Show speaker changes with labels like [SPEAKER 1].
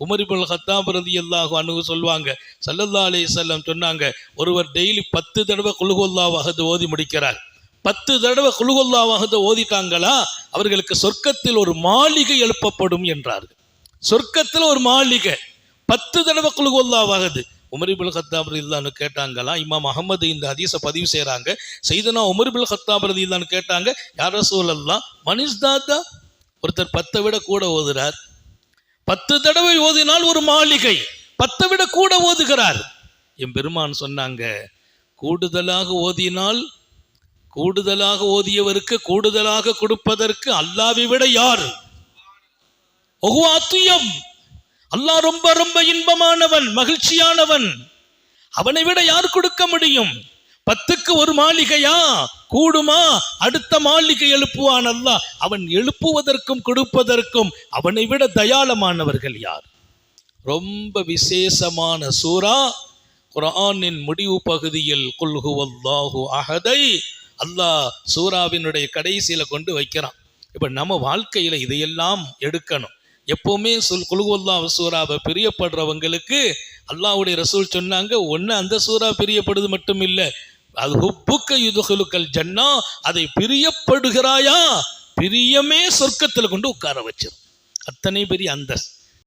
[SPEAKER 1] உமரிபுல் ஹத்தாப் ரதி அல்லாஹு அணுகு சொல்லுவாங்க சல்லல்லா அலி செல்லம் சொன்னாங்க ஒருவர் டெய்லி பத்து தடவை குலுகுல்லா வகது ஓதி முடிக்கிறார். பத்து தடவை குலுகுல்லா வகது ஓதிட்டாங்களா? அவர்களுக்கு சொர்க்கத்தில் ஒரு மாளிகை எழுப்பப்படும் என்றார்கள். சொர்க்கத்தில் ஒரு மாளிகை பத்து தடவை குலுகுல்லா வகது உமரிபுல் ஹத்தாப் ரதில்லான்னு கேட்டாங்களா? இமாம் அகமது இந்த ஹதீஸை பதிவு செய்கிறாங்க செய்தனா உமரிபுல் ஹத்தாப் ரதில்லான்னு கேட்டாங்க யார சூழல்லாம் மனிஷ் தாத்தா? ஒருத்தர் பத்தை விட கூட ஓதுறார். பத்து தடவை ஓதினால் ஒரு மாளிகை. பத்தை விட கூட ஓதுகிறார். என் பெருமான் சொன்னாங்க கூடுதலாக ஓதினால் கூடுதலாக ஓதியவருக்கு கூடுதலாக கொடுப்பதற்கு அல்லாவை விட யார்? ஒகுவாத்தியம் அல்லாஹ் ரொம்ப ரொம்ப இன்பமானவன் மகிழ்ச்சியானவன். அவனை விட யார் கொடுக்க முடியும்? பத்துக்கு ஒரு மாளிகையா? கூடுமா? அடுத்த மாளிகை எழுப்புவான் அல்லாஹ் அவன் எழுப்புவதற்கும் கொடுப்பதற்கும் அவனை விட தயாளமானவர்கள் யார்? ரொம்ப விசேஷமான சூரா குரானின் முடிவு பகுதியில் குல்ஹு அல்லாஹு அல்லாஹ் சூராவினுடைய கடைசியில் கொண்டு வைக்கிறான். இப்போ நம்ம வாழ்க்கையில் இதையெல்லாம் எடுக்கணும். எப்போவுமே சொல் குலுகுல்லா சூறாவை பிரியப்படுறவங்களுக்கு அல்லாவுடைய ரசூல் சொன்னாங்க ஒன்று அந்த சூறா பிரியப்படுது மட்டும் இல்லை அது ஹுப்புக்க யுதுகுலுக்கல் ஜன்னா அதை பிரியப்படுகிறாயா? பிரியமே சொர்க்கத்தில் கொண்டு உட்கார வச்சிரும். அத்தனை பெரிய அந்தஸ்து.